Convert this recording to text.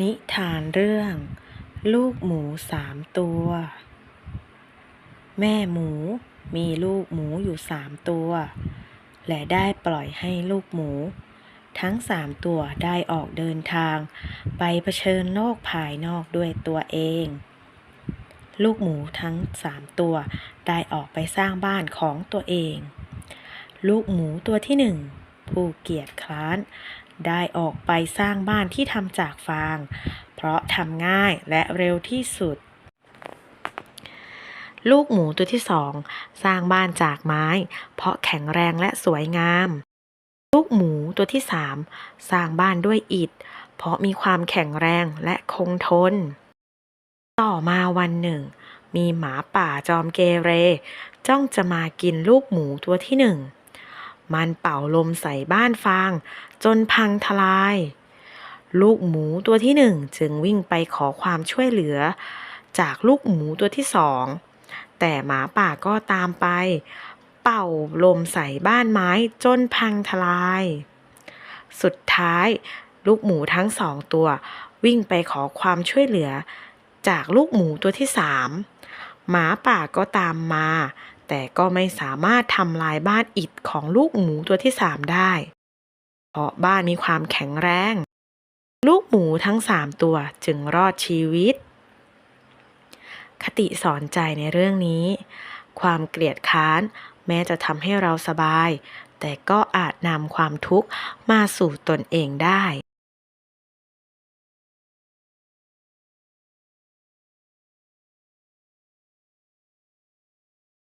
นิทานเรื่อง ลูกหมูสามตัว แม่หมูมีลูกหมูอยู่สามตัว และได้ปล่อยให้ลูกหมู ทั้งสามตัวได้ออกเดินทาง ไปเผชิญโลกภายนอกด้วยตัวเอง ลูกหมูทั้งสามตัวได้ออกไปสร้างบ้านของตัวเอง ลูกหมูตัวที่หนึ่งผู้เกียจคร้าน ได้ออกไปสร้างบ้านที่ทำจากฟาง เพราะทำง่ายและเร็วที่สุด ลูกหมูตัวที่สองสร้างบ้านจากไม้ เพราะแข็งแรงและสวยงาม ลูกหมูตัวที่สามสร้างบ้านด้วยอิฐ เพราะมีความแข็งแรงและคงทน ต่อมาวันหนึ่ง มีหมาป่าจอมเกเร จ้องจะมากินลูกหมูตัวที่หนึ่ง มันเป่าลมใส่บ้านฟาง จนพังทลาย ลูกหมูตัวที่หนึ่งจึงวิ่งไปขอความช่วยเหลือ จากลูกหมูตัวที่สอง แต่หมาป่าก็ตามไป เป่าลมใส่บ้านไม้จนพังทลาย สุดท้าย ลูกหมูทั้งสองตัว วิ่งไปขอความช่วยเหลือ จากลูกหมูตัวที่สามหมาป่าก็ตามมา แต่ก็ไม่สามารถทำลายบ้านอิฐของลูกหมูตัวที่สามได้ เพราะบ้านมีความแข็งแรง ลูกหมูทั้งสามตัวจึงรอดชีวิต คติสอนใจในเรื่องนี้ ความเกลียดค้านแม้จะทำให้เราสบาย แต่ก็อาจนำความทุกข์มาสู่ตนเองได้